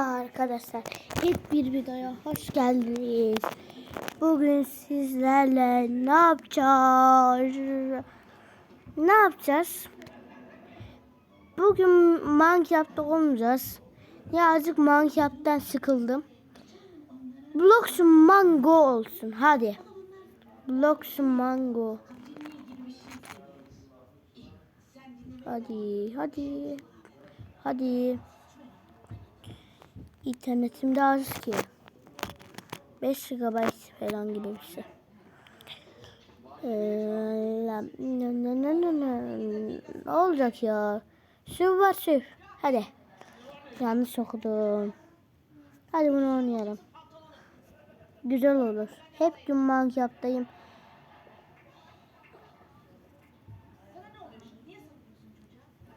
Arkadaşlar hep bir videoya hoş geldiniz. Bugün sizlerle ne yapacağız? Ne yapacağız? Bugün Minecraft'ta olmayacağız. Ya azıcık Minecraft'tan sıkıldım. Blocks Mango olsun hadi. Blocks Mango. Hadi hadi. Hadi. İnternetim de az ki. 5 GB falan gibi bir şey. Ee, ne olacak ya? Süv var süv. Hadi. Yanlış okudum. Hadi bunu oynayalım. Güzel olur. Hep gün Minecraft'tayım.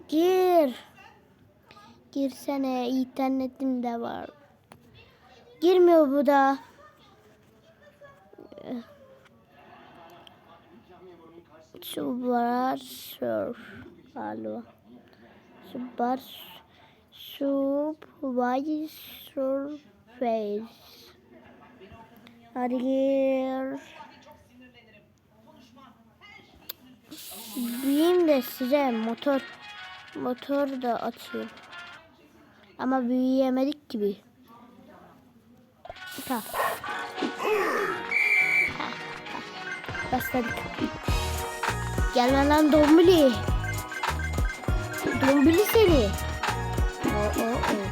Gir. Girsene internetim de var. Girmiyor bu da. Şu var surf. Alo. Şu var surface. Hadi gir. Büyüyeyim de size motor motor da atayım. Ama büyüyemedik gibi. Tamam. Başladık. Gelme lan dombili. Dombili seni. Oo, oo, oo.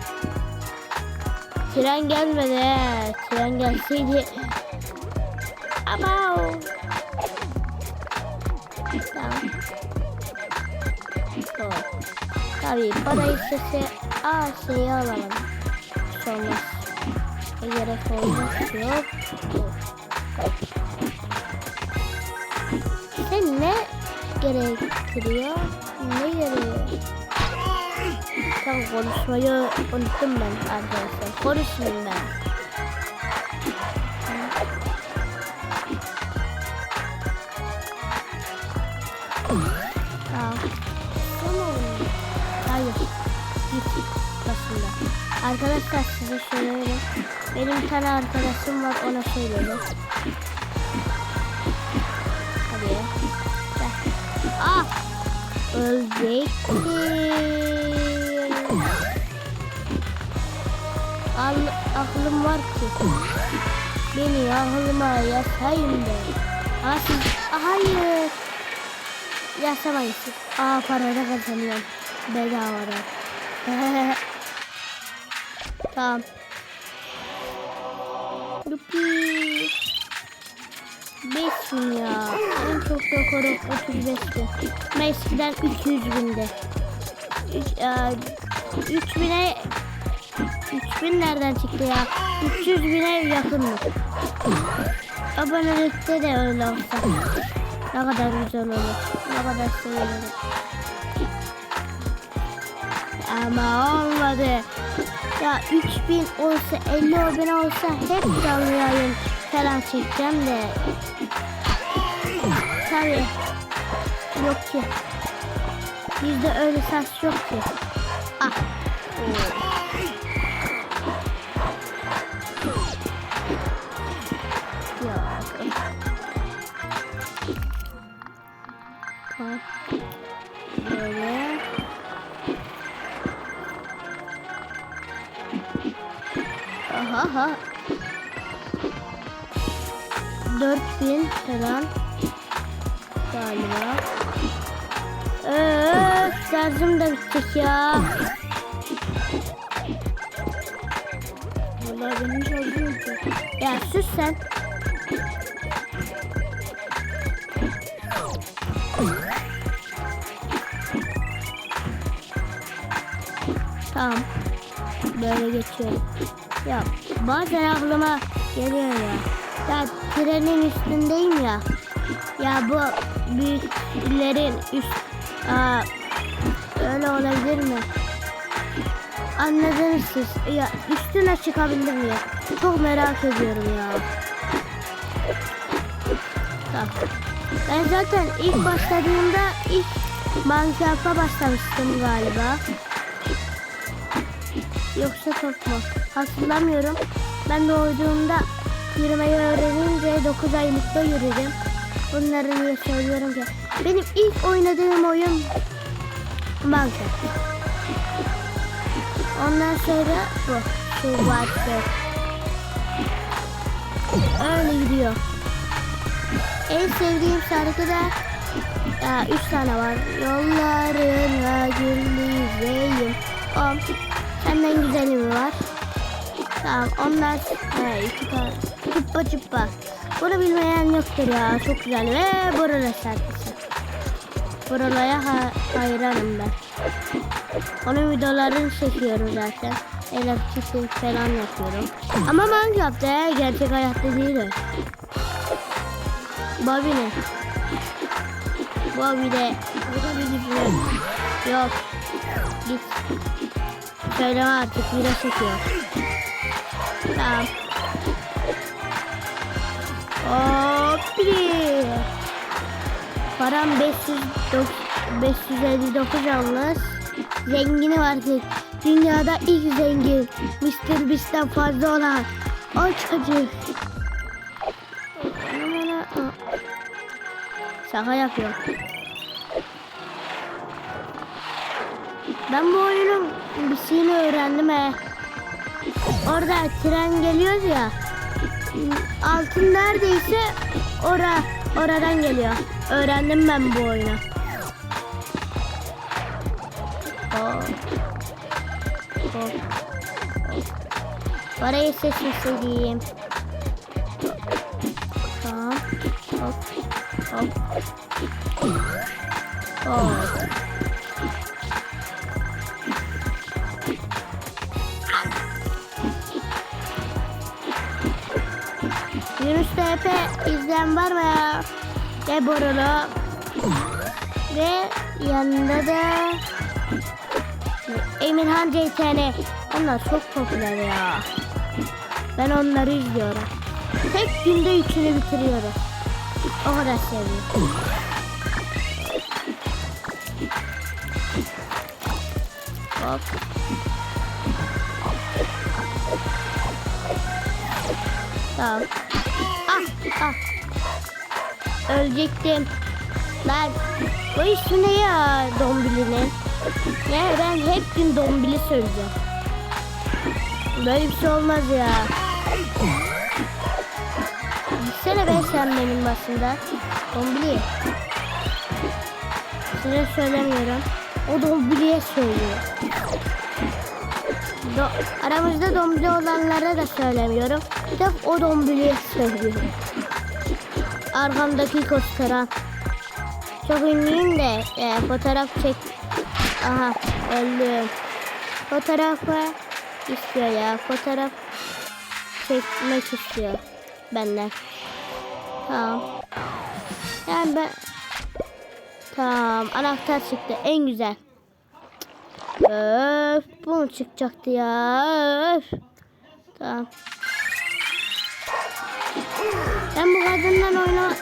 Tren gelmedi he. Tren gelseydi. Ama Tamam. Tamam. Tabii bana istese aa şeyi alalım. Sonra gerek olmaz yok. Sen ne gerektiriyor? Ne gerekiyor? Tam konuşmayı unuttum ben arkadaşlar. Konuşmayayım ben. Arkadaşlar size söyleyeyim. Benim tane arkadaşım var ona söyledim. Hadi. Gel. Ah! Ölecektim. Al, aklım var ki. Beni aklıma yasayın siz, Aa, hayır. Yasamayın siz. Aa para da kazanıyorum. Bedavadan. tamam. Yuppie. 5 bin ya. En çok rekorum 35'ti. Ben eskiden 200 binde. 3 bine 3000 nereden çıktı ya? 300 bine yakın mı? Abonelikte de öyle olsa. Ne kadar güzel olur. Ne kadar sevinirim. Ama olmadı. Ya 3000 olsa 50 bin olsa hep canlı yayın falan çekeceğim de. Tabii. Yok ki. Bizde öyle ses yok ki. Ah. Ya. Tamam. Aha ha. 4000 falan galiba. Ee, şarjım da bitecek ya. Vallahi benim şarjım bitecek. Ya sus sen. Tamam. Böyle geçiyorum. Ya bazen aklıma geliyor ya. Ya trenin üstündeyim ya. Ya bu büyüklerin üst... Aa, öyle olabilir mi? Anladınız siz. Ya üstüne çıkabildim ya. Çok merak ediyorum ya. Tamam. Ben zaten ilk başladığımda ilk Minecraft'a başlamıştım galiba. yoksa mu? Hatırlamıyorum. Ben doğduğumda yürümeyi öğrenince 9 aylıkta yürüdüm. Bunları niye söylüyorum ki? Benim ilk oynadığım oyun Minecraft. Ondan sonra bu. Şu vardı. Öyle gidiyor. En sevdiğim şarkı da ya, üç tane var. Yollarına gülüzeyim. O senden güzeli mi var? Tamam onlar he, iki tane. Cıppa. Bunu bilmeyen yoktur ya. Çok güzel ve Borala şarkısı. Borala'ya ha hayranım ben. Onun videolarını çekiyorum zaten. Elektriklik falan yapıyorum. Ama Minecraft'ta ya, gerçek hayatta değil o. Bobby de. Da bir gücü. Yok. Git. Söyleme artık video çekiyor. Tamam. Hoppi. Param 500 559 yalnız. Zengini var ki dünyada ilk zengin. Mr. Beast'ten fazla olan o çocuk. Şaka yapıyor. Ben bu oyunun bir şeyini öğrendim he. Orada tren geliyor ya. Altın neredeyse ora oradan geliyor. Öğrendim ben bu oyunu. Hop. Hop. Parayı seçmişseydim. Tamam. Hop. Hop. Hop. Yunus TP izleyen var mı? Ve Borulu. Ve yanında da Emirhan CTN. Onlar çok popüler ya. Ben onları izliyorum. Tek günde üçünü bitiriyorum. O kadar seviyorum. Hop. Tamam. Ah. Ölecektim. Lan bu ismi ne ya Dombili'nin? Ne ben hep gün Dombili söyleyeceğim. Böyle bir şey olmaz ya. Gitsene be sen benim basında. Dombili. Size söylemiyorum. O Dombili'ye söylüyor. Do aramızda Dombili olanlara da söylemiyorum. Sırf o Dombili'ye söylüyorum. Arkamdaki gösteren. Çok ünlüyüm de e, fotoğraf çek. Aha öldüm. Fotoğrafı istiyor ya. Fotoğraf çekmek istiyor benden. Tamam. Yani ben Tamam anahtar çıktı en güzel. Öf bu mu çıkacaktı ya öf. Tamam. Ben bu kadından oyna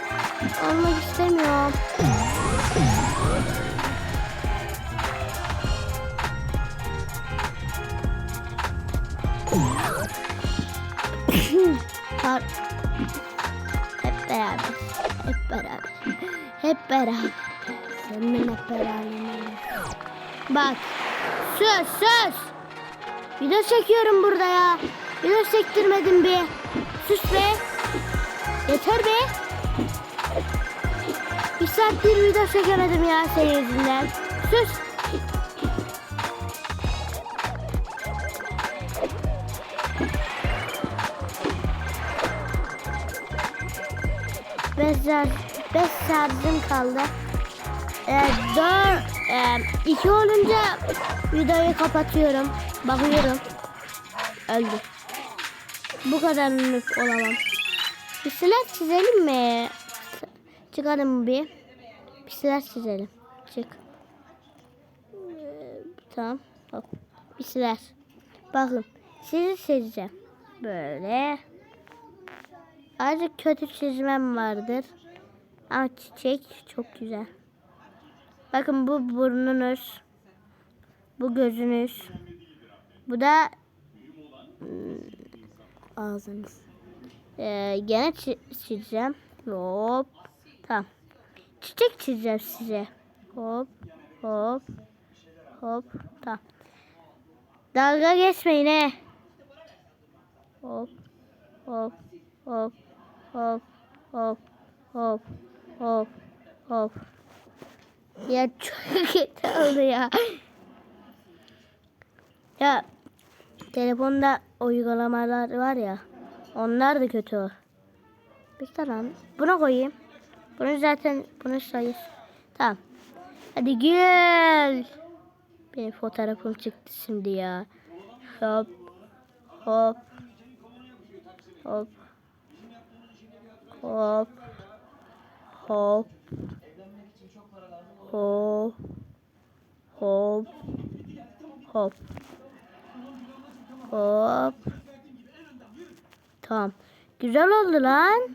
olmak istemiyorum. Par hep beraber. Hep beraber. Hep beraber. Senin hep beraber. Bak. Söz söz. Video çekiyorum burada ya. Video çektirmedim bir. Sus be. Yeter be. Bir saattir video çekemedim ya senin yüzünden. Sus. Beş, şarj, beş şarjım kaldı. Ee, dört, e, iki olunca videoyu kapatıyorum. Bakıyorum. Öldü. Bu kadar noob olamam. Bir şeyler çizelim mi? Çıkalım bir. Bir şeyler çizelim. Çık. Tamam. Hop. Bir şeyler. Bakın. Sizi çizeceğim. Böyle. Azıcık kötü çizmem vardır. Ama çiçek çok güzel. Bakın bu burnunuz. Bu gözünüz. Bu da ağzınız. Ee, gene çi- çizeceğim. Hop. Tamam. Çiçek çizeceğim size. Hop. Hop. Hop. Tamam. Dalga geçmeyin he. Hop. Hop. Hop. Hop. Hop. Hop. Hop. Hop. Ya çok kötü oldu ya. Ya telefonda uygulamalar var ya. Onlar da kötü. Bir tamam. Buna koyayım. Bunu zaten bunu sayır. Tamam. Hadi gel. Benim fotoğrafım çıktı şimdi ya. Hop. Hop. Hop. Hop. Hop. Hop. Hop. Hop. Hop. Tamam. Güzel oldu lan.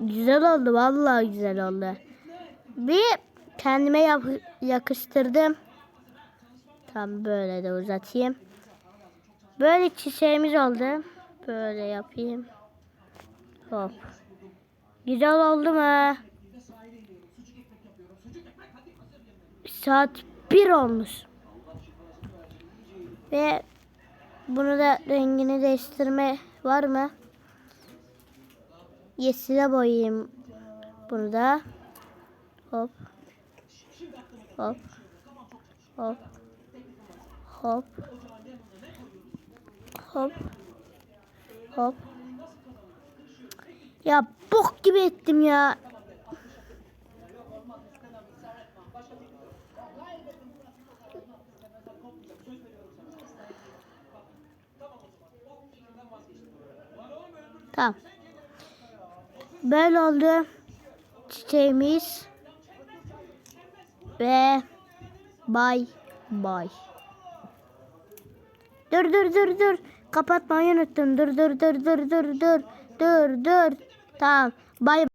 Güzel oldu. Vallahi güzel oldu. Bir kendime yap yakıştırdım. Tam böyle de uzatayım. Böyle çiçeğimiz oldu. Böyle yapayım. Hop. Güzel oldu mu? Saat 1 olmuş. Ve bunu da rengini değiştirme var mı? Yeşile boyayayım bunu da. Hop. Hop. Hop. Hop. Hop. Hop. Ya bok gibi ettim ya. Tamam. Böyle oldu çiçeğimiz ve bay bay. Dur dur dur dur. Kapatmayı unuttum. Dur dur dur dur dur dur. Dur dur. Tamam. Bay